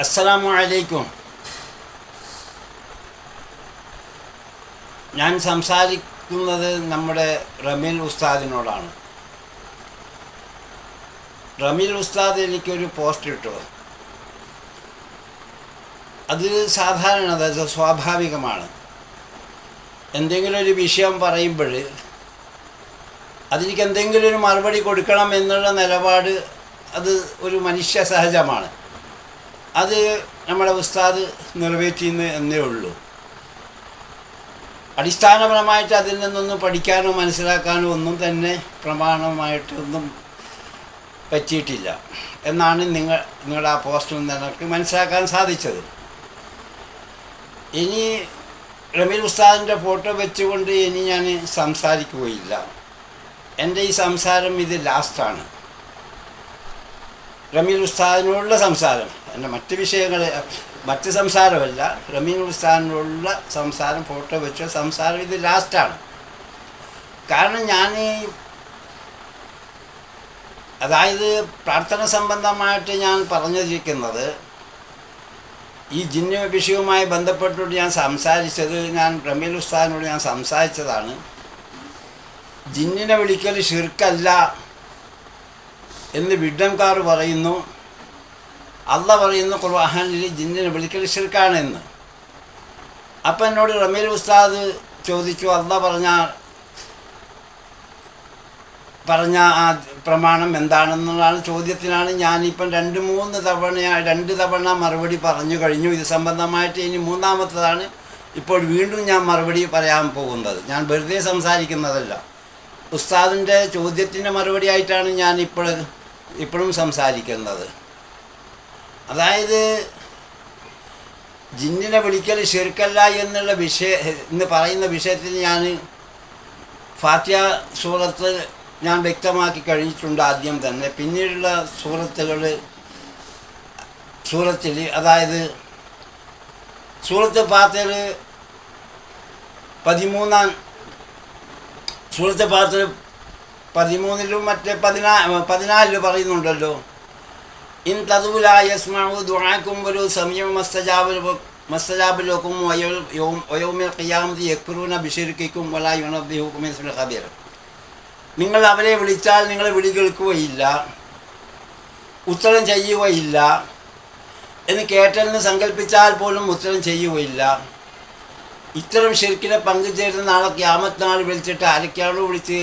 അസ്സലാമു അലൈക്കും. ഞാൻ സംസാരിക്കുന്നത് നമ്മുടെ റമീൽ ഉസ്താദിനോടാണ്. റമീൽ ഉസ്താദ് എനിക്കൊരു പോസ്റ്റ് ഇട്ടു. അത് സാധാരണ അതായത് സ്വാഭാവികമാണ്. എന്തെങ്കിലും ഒരു വിഷയം പറയുമ്പോൾ അതിലേക്ക് എന്തെങ്കിലും ഒരു മറുപടി കൊടുക്കണം എന്നുള്ള നിലപാട് അത് ഒരു മനുഷ്യ സഹജമാണ്. അത് നമ്മുടെ ഉസ്താദ് നിറവേറ്റിയെന്ന് എന്നേ ഉള്ളൂ. അടിസ്ഥാനപരമായിട്ട് അതിൽ നിന്നൊന്നും പഠിക്കാനോ മനസ്സിലാക്കാനോ ഒന്നും തന്നെ പ്രമാണമായിട്ടൊന്നും പറ്റിയിട്ടില്ല. എന്നാണ് നിങ്ങൾ നിങ്ങളുടെ ആ പോസ്റ്റിൽ നിന്ന് എനിക്ക് മനസ്സിലാക്കാൻ സാധിച്ചത്. ഇനി റമീൽ ഉസ്താദിന്റെ ഫോട്ടോ വെച്ചുകൊണ്ട് ഇനി ഞാൻ സംസാരിക്കുകയില്ല. എന്റെ ഈ സംസാരം ഇത് ലാസ്റ്റാണ് റമീൽ ഉസ്താദിനോടുള്ള സംസാരം. എന്റെ മറ്റ് വിഷയങ്ങൾ മറ്റ് സംസാരമല്ല. റമീൻ ഉസ്താദിനോടുള്ള സംസാരം ഫോട്ടോ വെച്ച സംസാരം ഇത് ലാസ്റ്റാണ് കാരണം ഞാൻ അതായത് പ്രാർത്ഥന സംബന്ധമായിട്ട് ഞാൻ പറഞ്ഞിരിക്കുന്നത് ഈ ജിന്ന വിഷയവുമായി ബന്ധപ്പെട്ടുകൊണ്ട് ഞാൻ സംസാരിച്ചത് ഞാൻ റമീൽ ഉസ്താദിനോട് ഞാൻ സംസാരിച്ചതാണ്. ജിന്നിനെ വിളിക്കൽ ഷിർക്കല്ല എന്ന് വിഡംകാർ പറയുന്നു. അല്ല പറയുന്നു ഖുർആാനിൽ ജിന്നിനെ വിളിക്കൽ ഷിർക്കാണ് എന്ന് അപ്പം എന്നോട് റമീൽ ഉസ്താദ് ചോദിച്ചു അല്ല പറഞ്ഞ പറഞ്ഞ ആ പ്രമാണം എന്താണെന്നുള്ളതാണ് ചോദ്യത്തിനാണ് ഞാനിപ്പം രണ്ട് മൂന്ന് തവണ രണ്ട് തവണ മറുപടി പറഞ്ഞു കഴിഞ്ഞു. ഇത് സംബന്ധമായിട്ട് ഇനി മൂന്നാമത്തതാണ്. ഇപ്പോൾ വീണ്ടും ഞാൻ മറുപടി പറയാൻ പോകുന്നത്. ഞാൻ വെറുതെ സംസാരിക്കുന്നതല്ല. ഉസ്താദിന്റെ ചോദ്യത്തിന്റെ മറുപടി ആയിട്ടാണ് ഞാൻ ഇപ്പോൾ ഇപ്പോഴും സംസാരിക്കുന്നത്. അതായത് ജിന്നിനെ വിളിക്കൽ ശിർക്കല്ല എന്നുള്ള വിഷയ എന്ന് പറയുന്ന വിഷയത്തിൽ ഞാൻ ഫാത്യ സൂറത്ത് ഞാൻ വ്യക്തമാക്കി കഴിഞ്ഞിട്ടുണ്ട് ആദ്യം തന്നെ. പിന്നീടുള്ള സൂറത്തുകൾ സൂറത്തിൽ അതായത് സൂറത്ത് പാത്തിൽ പതിമൂന്നാം സൂറത്ത് പാത്തിൽ പതിമൂന്നിലും മറ്റേ പതിനാ പതിനാലിൽ പറയുന്നുണ്ടല്ലോ. നിങ്ങൾ അവരെ വിളിച്ചാൽ നിങ്ങൾ വിളി കേൾക്കുകയില്ല ഉത്തരം ചെയ്യുകയില്ല എന്ന് കേട്ടെന്ന് സങ്കല്പിച്ചാൽ പോലും ഉത്തരം ചെയ്യുകയില്ല. ഇത്തരം ശരിക്കിനെ പങ്കുചേരുന്ന നാളെ ക്യാമത്ത് നാൾ വിളിച്ചിട്ട് ആരൊക്കെയാണോ വിളിച്ച്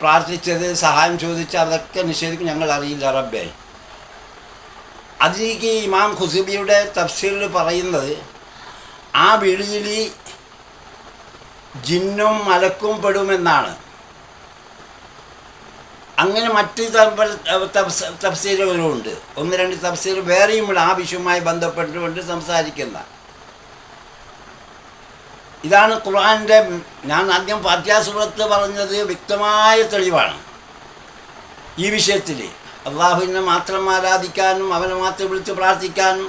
പ്രാർത്ഥിച്ചത് സഹായം ചോദിച്ച് അതൊക്കെ നിഷേധിക്കും ഞങ്ങൾ അറിയില്ല റബ്ബേ. അതിലേക്ക് ഇമാം ഖുസുബിയുടെ തഫ്സീറിൽ പറയുന്നത് ആ വിളിയിൽ ജിന്നും മലക്കും പെടുമെന്നാണ്. അങ്ങനെ മറ്റ് തഫ്സീലുകളുണ്ട് ഒന്ന് രണ്ട് തഫ്സീൽ വേറെയും ആ വിഷയവുമായി ബന്ധപ്പെട്ടുകൊണ്ട് സംസാരിക്കുന്ന. ഇതാണ് ഖുർആന്റെ ഞാൻ ആദ്യം ഫാത്യാസുറത്ത് പറഞ്ഞത് വ്യക്തമായ തെളിവാണ്. ഈ വിഷയത്തിൽ അള്ളാഹുവിനെ മാത്രം ആരാധിക്കാനും അവനെ മാത്രം വിളിച്ച് പ്രാർത്ഥിക്കാനും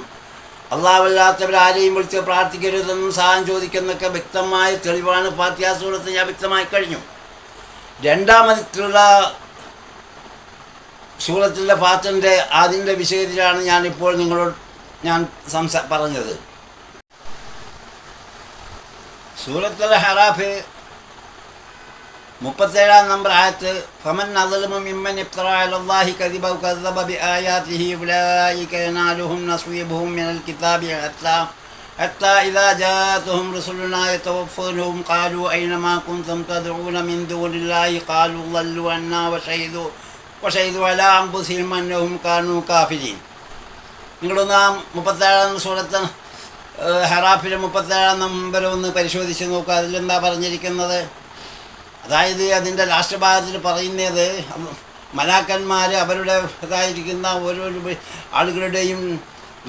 അള്ളാഹുവല്ലാത്തവരാരെയും വിളിച്ച് പ്രാർത്ഥിക്കരുതെന്നും സഹായം ചോദിക്കുന്നൊക്കെ വ്യക്തമായ തെളിവാണ് ഫാത്യാസുറത്ത് ഞാൻ വ്യക്തമായി കഴിഞ്ഞു. രണ്ടാമതിലുള്ള സൂറത്തിന്റെ ഫാത്തിന്റെ അതിന്റെ വിഷയത്തിലാണ് ഞാനിപ്പോൾ നിങ്ങളോട് ഞാൻ സംസാ പറഞ്ഞത്. സൂറത്തുൽ ഹറാഫ് മുപ്പത്തേഴാം നമ്പർ ആയത്ത് ഫമൻ അദലമു മിമ്മൻ ഇഫ്തറ അലല്ലാഹി കദിബ കദബ ബിആയാതിഹി ഉലൈക യനാലുഹും നസ്വീബുഹും മിനൽ കിതാബി ഹത്താ حتى إذا جاءتهم رسلنا يتوفونهم قالوا أين ما كنتم تدعون من دون الله قالوا ضلوا عنا وشهدوا وشهدوا على أنفسهم أنهم كانوا كافرين നിങ്ങളൊന്ന് ആ മുപ്പത്തേഴാം സൂറത്ത് ഹറാഫിലെ മുപ്പത്തേഴാം നമ്പർ ഒന്ന് പരിശോധിച്ച് നോക്കുക അതിലെന്താ പറഞ്ഞിരിക്കുന്നത് അതായത് അതിന്റെ ലാസ്റ്റ് ഭാഗത്തിൽ പറയുന്നത് മലാക്കന്മാർ അവരുടെ ഇതായിരിക്കുന്ന ഓരോ ആളുകളുടെയും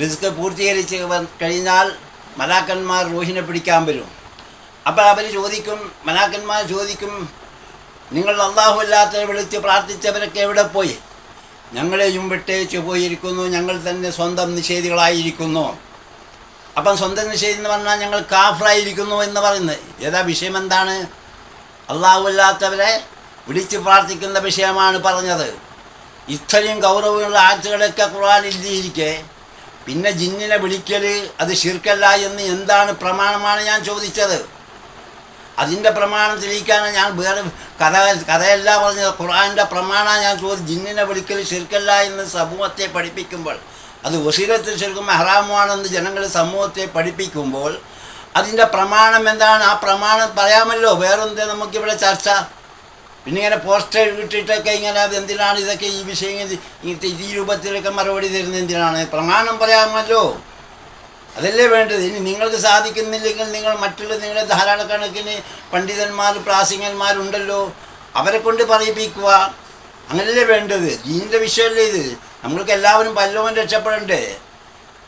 റിസ്ക് പൂർത്തീകരിച്ച് കഴിഞ്ഞാൽ മലാക്കന്മാർ റൂഹിനെ പിടിക്കാൻ വരും. അപ്പോൾ അവർ ചോദിക്കും മലാക്കന്മാർ ചോദിക്കും നിങ്ങൾ അള്ളാഹു അല്ലാത്തവരെ വിളിച്ച് പ്രാർത്ഥിച്ചവരൊക്കെ എവിടെ പോയി? ഞങ്ങളെയും വിട്ടേച്ച് പോയിരിക്കുന്നു. ഞങ്ങൾ തന്നെ സ്വന്തം നിഷേധികളായിരിക്കുന്നു. അപ്പം സ്വന്തം നിഷേധി എന്ന് പറഞ്ഞാൽ ഞങ്ങൾ കാഫറായിരിക്കുന്നു എന്ന് പറയുന്നത്. ഏതാ വിഷയം എന്താണ്? അള്ളാഹുവല്ലാത്തവരെ വിളിച്ച് പ്രാർത്ഥിക്കുന്ന വിഷയമാണ് പറഞ്ഞത്. ഇത്രയും ഗൗരവമുള്ള ആഴ്ചകളൊക്കെ ഖുർആൻ എഴുതിയിരിക്കെ. പിന്നെ ജിന്നിനെ വിളിക്കൽ അത് ഷിർക്കല്ല എന്ന് എന്താണ് പ്രമാണമാണ് ഞാൻ ചോദിച്ചത്. അതിന്റെ പ്രമാണം തെളിയിക്കാനാണ് ഞാൻ വേറെ കഥ കഥയല്ല പറഞ്ഞത്. ഖുർആാന്റെ പ്രമാണമാണ് ഞാൻ ചോദിച്ചു ജിന്നിനെ വിളിക്കൽ ഷിർക്കല്ല എന്ന് സമൂഹത്തെ പഠിപ്പിക്കുമ്പോൾ അത് വസീലത്തിൽ ശരിക്കും ഹറാമാണെന്ന് ജനങ്ങൾ സമൂഹത്തെ പഠിപ്പിക്കുമ്പോൾ അതിന്റെ പ്രമാണം എന്താണ്? ആ പ്രമാണം പറയാമല്ലോ. വേറെന്ത് നമുക്കിവിടെ ചർച്ച? പിന്നെ ഇങ്ങനെ പോസ്റ്റർ ഇട്ടിട്ടൊക്കെ ഇങ്ങനെ അത് എന്തിനാണ് ഇതൊക്കെ ഈ വിഷയം ഈ രൂപത്തിലൊക്കെ മറുപടി തരുന്നത് എന്തിനാണ്? പ്രമാണം പറയാമല്ലോ. അതല്ലേ വേണ്ടത്? ഇനി നിങ്ങൾക്ക് സാധിക്കുന്നില്ലെങ്കിൽ നിങ്ങൾ മറ്റുള്ള നിങ്ങളെ ധാരാളക്കണക്കിന് പണ്ഡിതന്മാർ പ്രാസികന്മാരുണ്ടല്ലോ അവരെ കൊണ്ട് പറയിപ്പിക്കുക. അങ്ങനല്ലേ വേണ്ടത്? ദീനിന്റെ വിഷയമല്ലേ ഇത്? നമ്മൾക്ക് എല്ലാവരും പല്ലവൻ രക്ഷപ്പെടണ്ടേ?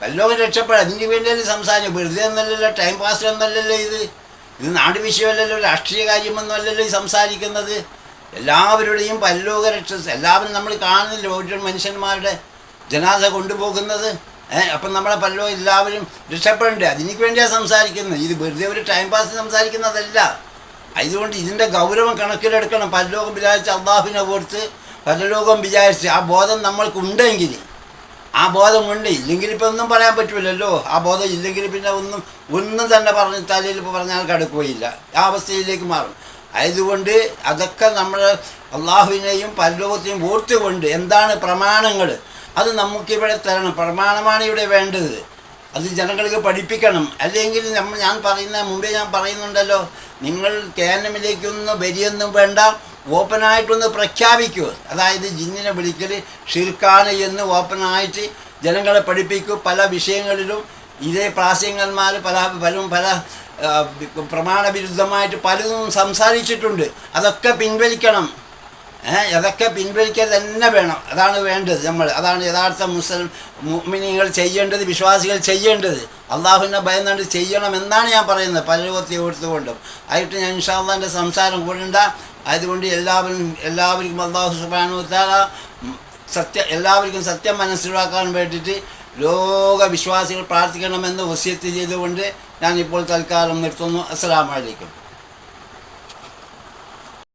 പല്ലോകം രക്ഷപ്പെടാം. അതിന് വേണ്ടിയല്ലേ സംസാരിക്കും വെറുതെ എന്നല്ലല്ലോ ടൈം പാസ് എന്നല്ലല്ലോ ഇത്. ഇത് നാട് വിഷയമല്ലല്ലോ രാഷ്ട്രീയ കാര്യമൊന്നുമല്ലല്ലോ ഈ സംസാരിക്കുന്നത്. എല്ലാവരുടെയും പല്ലോക രക്ഷ എല്ലാവരും നമ്മൾ കാണുന്നില്ല? ഓരോ മനുഷ്യന്മാരുടെ ജനാസ കൊണ്ടുപോകുന്നത്. ഏഹ് അപ്പം നമ്മളെ പല്ലോ എല്ലാവരും രക്ഷപ്പെടണ്ടേ? അതിനു വേണ്ടിയാണ് സംസാരിക്കുന്നത്. ഇത് വെറുതെ ഒരു ടൈം പാസ് സംസാരിക്കുന്നതല്ല. അതുകൊണ്ട് ഇതിന്റെ ഗൗരവം കണക്കിലെടുക്കണം. പരലോകം വിചാരിച്ച് അള്ളാഹുവിനെ ഓർത്ത് പരലോകം വിചാരിച്ച് ആ ബോധം നമ്മൾക്കുണ്ടെങ്കിൽ ആ ബോധമുണ്ട് ഇല്ലെങ്കിൽ ഇപ്പം ഒന്നും പറയാൻ പറ്റില്ലല്ലോ ആ ബോധം ഇല്ലെങ്കിൽ പിന്നെ ഒന്നും ഒന്നും തന്നെ പറഞ്ഞ് തലയിൽ ഇപ്പോൾ പറഞ്ഞാൽ കിടക്കുകയില്ല ആ അവസ്ഥയിലേക്ക് മാറും. ആയതുകൊണ്ട് അതൊക്കെ നമ്മൾ അള്ളാഹുവിനെയും പരലോകത്തെയും ഓർത്തുകൊണ്ട് എന്താണ് പ്രമാണങ്ങൾ? അത് നമുക്കിവിടെ തരണം. പ്രമാണമാണ് ഇവിടെ വേണ്ടത്. അത് ജനങ്ങൾക്ക് പഠിപ്പിക്കണം. അല്ലെങ്കിൽ നമ്മൾ ഞാൻ പറയുന്ന മുമ്പേ ഞാൻ പറയുന്നുണ്ടല്ലോ നിങ്ങൾ കേനമിലേക്കൊന്നും വരിയൊന്നും വേണ്ട. ഓപ്പണായിട്ടൊന്ന് പ്രഖ്യാപിക്കൂ. അതായത് ജിന്നിനെ വിളിക്കൽ ഷിർക്കാണ് എന്ന് ഓപ്പണായിട്ട് ജനങ്ങളെ പഠിപ്പിക്കൂ. പല വിഷയങ്ങളിലും ഇതേ പ്രാസ്യങ്ങന്മാർ പല പലരും പല പ്രമാണ പ്രമാണവിരുദ്ധമായിട്ട് പലതും സംസാരിച്ചിട്ടുണ്ട്. അതൊക്കെ പിൻവലിക്കണം. അതൊക്കെ പിൻവലിക്കുക തന്നെ വേണം. അതാണ് വേണ്ടത് നമ്മൾ. അതാണ് യഥാർത്ഥ മുസ്ലിം മുഅ്മിനീങ്ങൾ ചെയ്യേണ്ടത് വിശ്വാസികൾ ചെയ്യേണ്ടത്. അള്ളാഹുവിനെ ചെയ്യണം എന്നാണ് ഞാൻ പറയുന്നത്. പലരും ഒത്തിരി ഓർത്തുകൊണ്ടും. ആയിട്ട് ഞാൻ ഇൻഷാല്ലാന്റെ സംസാരം കൂടണ്ട. അതുകൊണ്ട് എല്ലാവരും എല്ലാവർക്കും അള്ളാഹു സുബാനു താല സത്യ എല്ലാവർക്കും സത്യം മനസ്സിലാക്കാൻ വേണ്ടിയിട്ട് ലോകവിശ്വാസികൾ പ്രാർത്ഥിക്കണമെന്ന് വസ്യത്ത് ചെയ്തുകൊണ്ട് ഞാനിപ്പോൾ തൽക്കാലം നിർത്തുന്നു. അസ്സലാമലൈക്കും